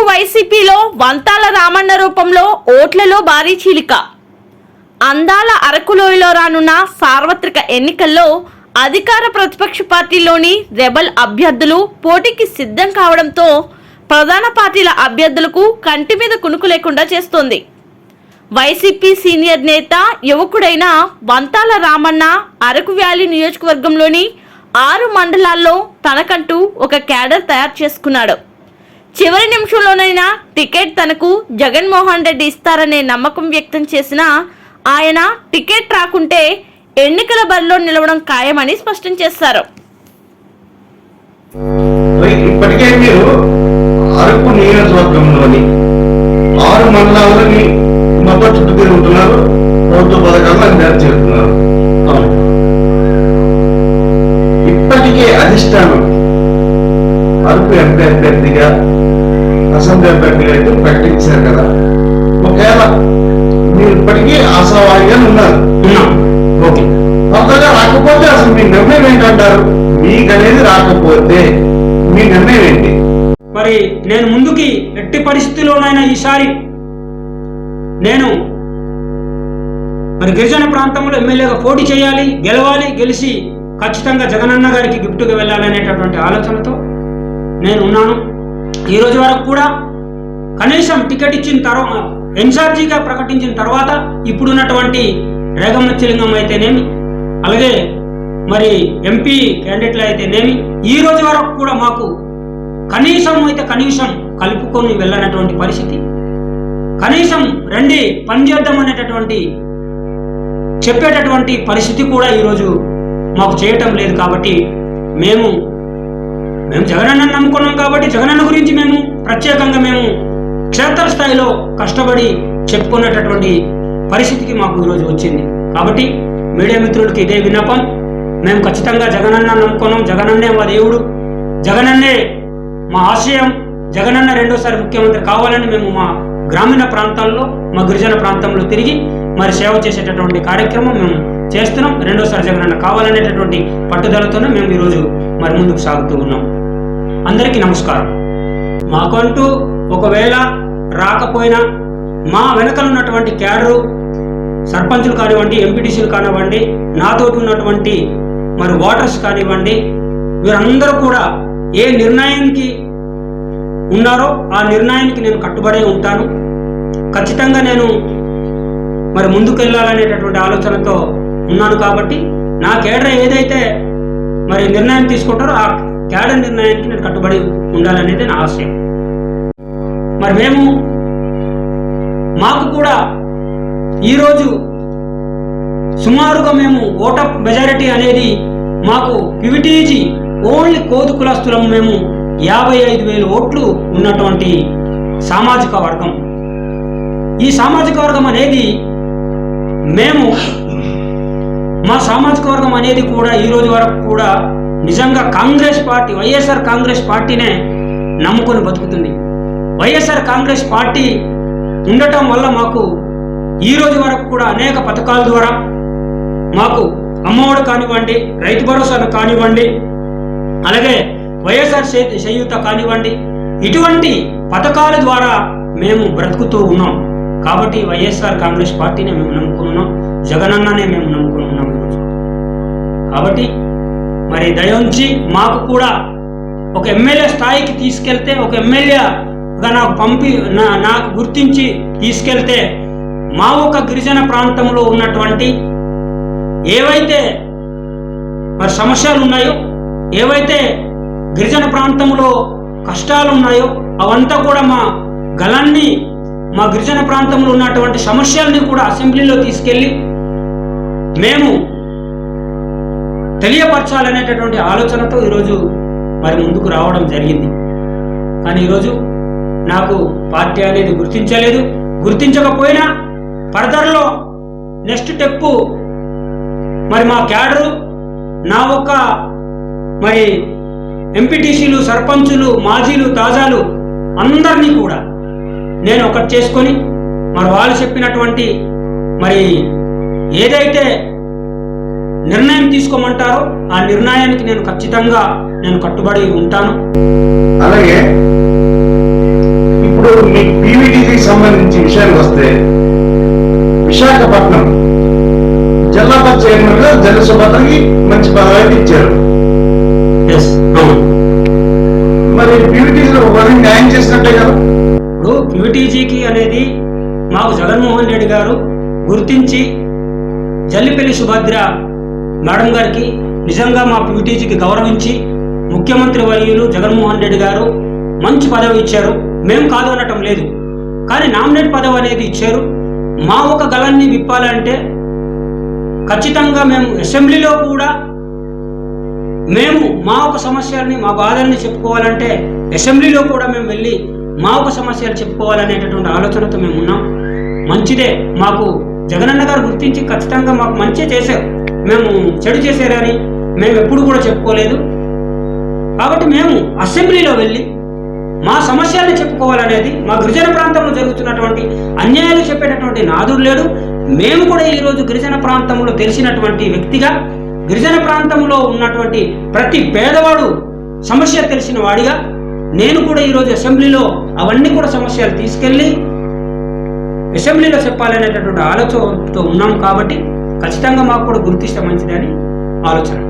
అరకు వైసీపీలో వంతాల రామన్న రూపంలో ఓట్లలో భారీ చీలిక. అందాల అరకులోయలో రానున్న సార్వత్రిక ఎన్నికల్లో అధికార ప్రతిపక్ష పార్టీలోని రెబల్ అభ్యర్థులు పోటీకి సిద్ధం కావడంతో ప్రధాన పార్టీల అభ్యర్థులకు కంటి మీద కునుకు లేకుండా చేస్తోంది. వైసీపీ సీనియర్ నేత యువకుడైన వంతాల రామన్న అరకు వ్యాలీ నియోజకవర్గంలోని ఆరు మండలాల్లో తనకంటూ ఒక క్యాడర్ తయారు చేసుకున్నాడు. చివరి నిమిషంలోనైనా టికెట్ తనకు జగన్మోహన్ రెడ్డి ఇస్తారనే నమ్మకం వ్యక్తం చేసిన ఆయన టికెట్ రాకుంటే ఎన్నికల బరిలో నిలవడం ఖాయమని స్పష్టం చేశారు. ఇప్పటికే మీరు అరకు నియోజకవర్గంలోని ఆరు మండలాలని మొత్తం చుట్టూ తిరుగుతున్నారు. ప్రభుత్వ పథకాలను అందజేస్తున్నారు చేరుతున్నారు ఇప్పటికే అధిష్టానం అరకు ఎంపీ అభ్యర్థిగా అసెంబ్లీ అభ్యర్థిగా అయితే ప్రకటించారు కదా. ఒకవేళ మీరు ఇప్పటికీ ఆశావాదిగా ఉన్నారు. ఉన్నాం. ఓకే. ఒకవేళ రాకపోతే అసలు మీ నిర్ణయం ఏంటంటారు? మీకు అనేది రాకపోతే మీ నిర్ణయం ఏంటి? మరి నేను ముందుకి ఎట్టి పరిస్థితుల్లోనైనా ఈసారి నేను మరి గిరిజన ప్రాంతంలో ఎమ్మెల్యేగా పోటీ చేయాలి గెలవాలి గెలిచి ఖచ్చితంగా జగనన్న గారికి గిఫ్ట్గా వెళ్ళాలనేటటువంటి ఆలోచనతో నేను ఉన్నాను. ఈ రోజు వరకు కూడా కనీసం టికెట్ ఇచ్చిన తర్వాత ఎన్సార్జీగా ప్రకటించిన తర్వాత ఇప్పుడున్నటువంటి రేగమ్మచ్చలింగం అయితేనేమి అలాగే మరి ఎంపీ క్యాండిడేట్లు అయితేనేమి ఈ రోజు వరకు కూడా మాకు కనీసం అయితే కనీసం కలుపుకొని వెళ్ళనటువంటి పరిస్థితి. కనీసం రండి పనిచేద్దాం అనేటటువంటి చెప్పేటటువంటి పరిస్థితి కూడా ఈరోజు మాకు చేయటం లేదు కాబట్టి మేము మేము జగనన్న నమ్ముకున్నాం కాబట్టి జగనన్న గురించి మేము ప్రత్యేకంగా మేము క్షేత్రస్థాయిలో కష్టపడి చెప్పుకునేటటువంటి పరిస్థితికి మాకు ఈరోజు వచ్చింది. కాబట్టి మీడియా మిత్రులకి ఇదే విన్నపం. మేము ఖచ్చితంగా జగనన్న నమ్ముకున్నాం. జగనన్నే మా దేవుడు. జగనన్నే మా ఆశయం. జగనన్న రెండోసారి ముఖ్యమంత్రి కావాలని మేము మా గ్రామీణ ప్రాంతాల్లో మా గిరిజన ప్రాంతంలో తిరిగి మరి సేవ చేసేటటువంటి కార్యక్రమం మేము చేస్తున్నాం. రెండోసారి జగనన్న కావాలనేటటువంటి పట్టుదలతోనే మేము ఈరోజు మరి ముందుకు సాగుతూ ఉన్నాం. అందరికీ నమస్కారం. మాకంటూ ఒకవేళ రాకపోయినా మా వెనకలు ఉన్నటువంటి క్యాడరు సర్పంచులు కానివ్వండి ఎంపీటీసీలు కానివ్వండి నాతోటి ఉన్నటువంటి మరి ఓటర్స్ కానివ్వండి వీరందరూ కూడా ఏ నిర్ణయానికి ఉన్నారో ఆ నిర్ణయానికి నేను కట్టుబడి ఉంటాను. ఖచ్చితంగా నేను మరి ముందుకెళ్ళాలనేటటువంటి ఆలోచనతో ఉన్నాను కాబట్టి నా కేడర్ ఏదైతే మరి నిర్ణయం తీసుకుంటారో ఆ కేడర్ నిర్ణయానికి నేను కట్టుబడి ఉండాలనేది నా ఆశయం. మరి మేము మాకు కూడా ఈరోజు సుమారుగా మేము ఓటర్ మెజారిటీ అనేది మాకు పివిటీజీ ఓన్లీ కోదు కులస్తులం మేము యాభై ఐదు వేల ఓట్లు ఉన్నటువంటి సామాజిక వర్గం. ఈ సామాజిక వర్గం అనేది మేము మా సామాజిక వర్గం అనేది కూడా ఈ రోజు వరకు కూడా నిజంగా కాంగ్రెస్ పార్టీ వైఎస్ఆర్ కాంగ్రెస్ పార్టీనే నమ్ముకొని బతుకుతుంది. వైఎస్ఆర్ కాంగ్రెస్ పార్టీ ఉండటం వల్ల మాకు ఈ రోజు వరకు కూడా అనేక పథకాల ద్వారా మాకు అమ్మఒడు కానివ్వండి రైతు భరోసాను కానివ్వండి అలాగే వైఎస్ఆర్ చేయూత కానివ్వండి ఇటువంటి పథకాల ద్వారా మేము బ్రతుకుతూ ఉన్నాం. కాబట్టి వైఎస్ఆర్ కాంగ్రెస్ పార్టీనే మేము నమ్ముకున్నాం జగనన్ననే మేము నమ్ముకుని ఉన్నాం ఈరోజు. కాబట్టి మరి దయోంచి మాకు కూడా ఒక ఎమ్మెల్యే స్థాయికి తీసుకెళ్తే ఒక ఎమ్మెల్యేగా నాకు పంపి నా- నాకు గుర్తించి తీసుకెళ్తే మా ఒక గిరిజన ప్రాంతంలో ఉన్నటువంటి ఏవైతే మరి సమస్యలు ఉన్నాయో ఏవైతే గిరిజన ప్రాంతంలో కష్టాలు ఉన్నాయో అవంతా కూడా మా గలాన్ని మా గిరిజన ప్రాంతంలో ఉన్నటువంటి సమస్యల్ని కూడా అసెంబ్లీలో తీసుకెళ్ళి మేము తెలియపరచాలనేటటువంటి ఆలోచనతో ఈరోజు మరి ముందుకు రావడం జరిగింది. కానీ ఈరోజు నాకు పార్టీ అనేది గుర్తించలేదు. గుర్తించకపోయినా ఫర్దర్లో నెక్స్ట్ స్టెప్పు మరి మా క్యాడరు నా ఒక్క మరి ఎంపీటీసీలు సర్పంచులు మాజీలు తాజాలు అందరినీ కూడా నేను ఒకటి చేసుకొని మరి వాళ్ళు చెప్పినటువంటి మరి ఏదైతే నిర్ణయం తీసుకోమంటారో ఆ నిర్ణయానికి నేను ఖచ్చితంగా నేను కట్టుబడి ఉంటాను. అలాగే మీ పీవీటీకి సంబంధించి విషయానికి వస్తే విశాఖపట్నం జిల్లా చైర్మన్గా జన సుభద్రకి మంచి పదవి ఇచ్చారు. మరి పీవీటీసీలో ఒకరికి న్యాయం చేసినట్టే కదా? ఇప్పుడు క్యూటీజీకి అనేది మాకు జగన్మోహన్ రెడ్డి గారు గుర్తించి జల్లిపల్లి సుభద్ర మేడం గారికి నిజంగా మా పీటీజీకి గౌరవించి ముఖ్యమంత్రి వర్యులు జగన్మోహన్ రెడ్డి గారు మంచి పదవి ఇచ్చారు. మేము కాదు అనటం లేదు. కానీ నామినేట్ పదవి అనేది ఇచ్చారు. మా ఒక గలాన్ని విప్పాలంటే ఖచ్చితంగా మేము అసెంబ్లీలో కూడా మేము మా ఒక సమస్యల్ని మా బాధల్ని చెప్పుకోవాలంటే అసెంబ్లీలో కూడా మేము వెళ్ళి మా ఒక సమస్యలు చెప్పుకోవాలనేటటువంటి ఆలోచనతో మేము ఉన్నాం. మంచిదే. మాకు జగనన్న గారు గుర్తించి ఖచ్చితంగా మాకు మంచి చేశారు. మేము చెడు చేశారని మేము ఎప్పుడు కూడా చెప్పుకోలేదు. కాబట్టి మేము అసెంబ్లీలో వెళ్ళి మా సమస్యల్ని చెప్పుకోవాలనేది మా గిరిజన ప్రాంతంలో జరుగుతున్నటువంటి అన్యాయాలు చెప్పేటటువంటి నాదుడు లేడు. మేము కూడా ఈరోజు గిరిజన ప్రాంతంలో తెలిసినటువంటి వ్యక్తిగా గిరిజన ప్రాంతంలో ఉన్నటువంటి ప్రతి పేదవాడు సమస్య తెలిసిన వాడిగా నేను కూడా ఈరోజు అసెంబ్లీలో అవన్నీ కూడా సమస్యలు తీసుకెళ్ళి అసెంబ్లీలో చెప్పాలనేటటువంటి ఆలోచనతో ఉన్నాం కాబట్టి ఖచ్చితంగా మాకు కూడా గుర్తిస్తే మంచిదని ఆలోచన.